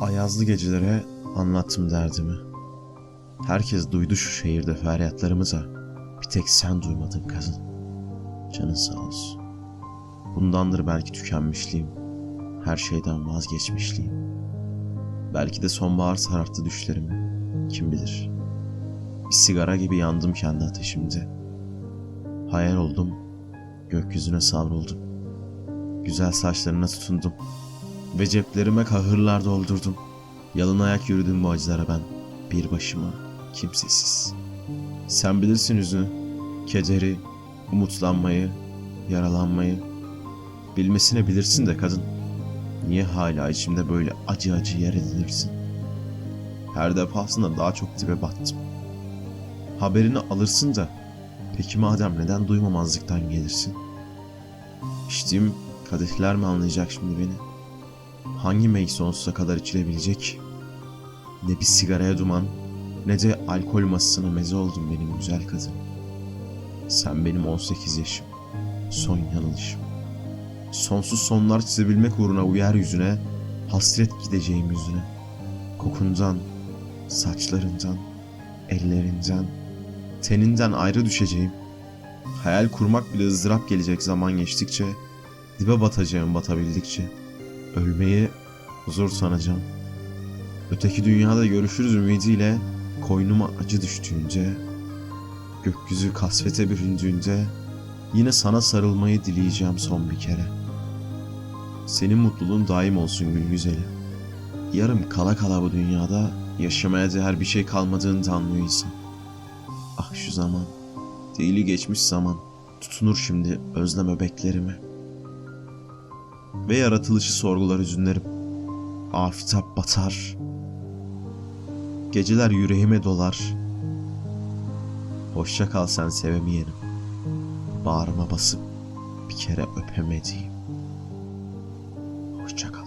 Ayazlı gecelere anlattım derdimi. Herkes duydu şu şehirde feryatlarımıza. Bir tek sen duymadın kadın. Canın sağ olsun. Bundandır belki tükenmişliğim. Her şeyden vazgeçmişliğim. Belki de sonbahar sararttı düşlerimi. Kim bilir. Bir sigara gibi yandım kendi ateşimde. Hayal oldum. Gökyüzüne savruldum. Güzel saçlarına tutundum. Ve ceplerime kahırlar doldurdum. Yalın ayak yürüdüm bu acılara ben. Bir başıma, kimsesiz. Sen bilirsin hüznü, kederi, umutlanmayı, yaralanmayı. Bilmesine bilirsin de kadın. Niye hala içimde böyle acı acı yer edilirsin? Her defasında daha çok dibe battım. Haberini alırsın da peki madem neden duymamazlıktan gelirsin? İçtiğim kadehler mi anlayacak şimdi beni? Hangi mey sonsuza kadar içilebilecek? Ne bir sigaraya duman ne de alkol masasına meze oldun benim güzel kadın. Sen benim 18 yaşım, son yanılışım. Sonsuz sonlar çizebilmek uğruna bu yeryüzüne hasret gideceğim yüzüne. Kokundan, saçlarından, ellerinden, teninden ayrı düşeceğim. Hayal kurmak bile ızdırap gelecek zaman geçtikçe, dibe batacağım batabildikçe. Ölmeyi huzur sanacağım. Öteki dünyada görüşürüz ümidiyle koynuma acı düştüğünce, gökyüzü kasvete büründüğünde yine sana sarılmayı dileyeceğim son bir kere. Senin mutluluğun daim olsun gül güzeli. Yarım kala kala bu dünyada yaşamaya değer bir şey kalmadığını da insan. Ah şu zaman, değili geçmiş zaman tutunur şimdi özleme beklerime ve yaratılışı sorgular hüzünlerim. Afitap batar. Geceler yüreğime dolar. Hoşça kal sen sevemeyenim. Bağrıma basıp bir kere öpemediğim. Hoşça kal.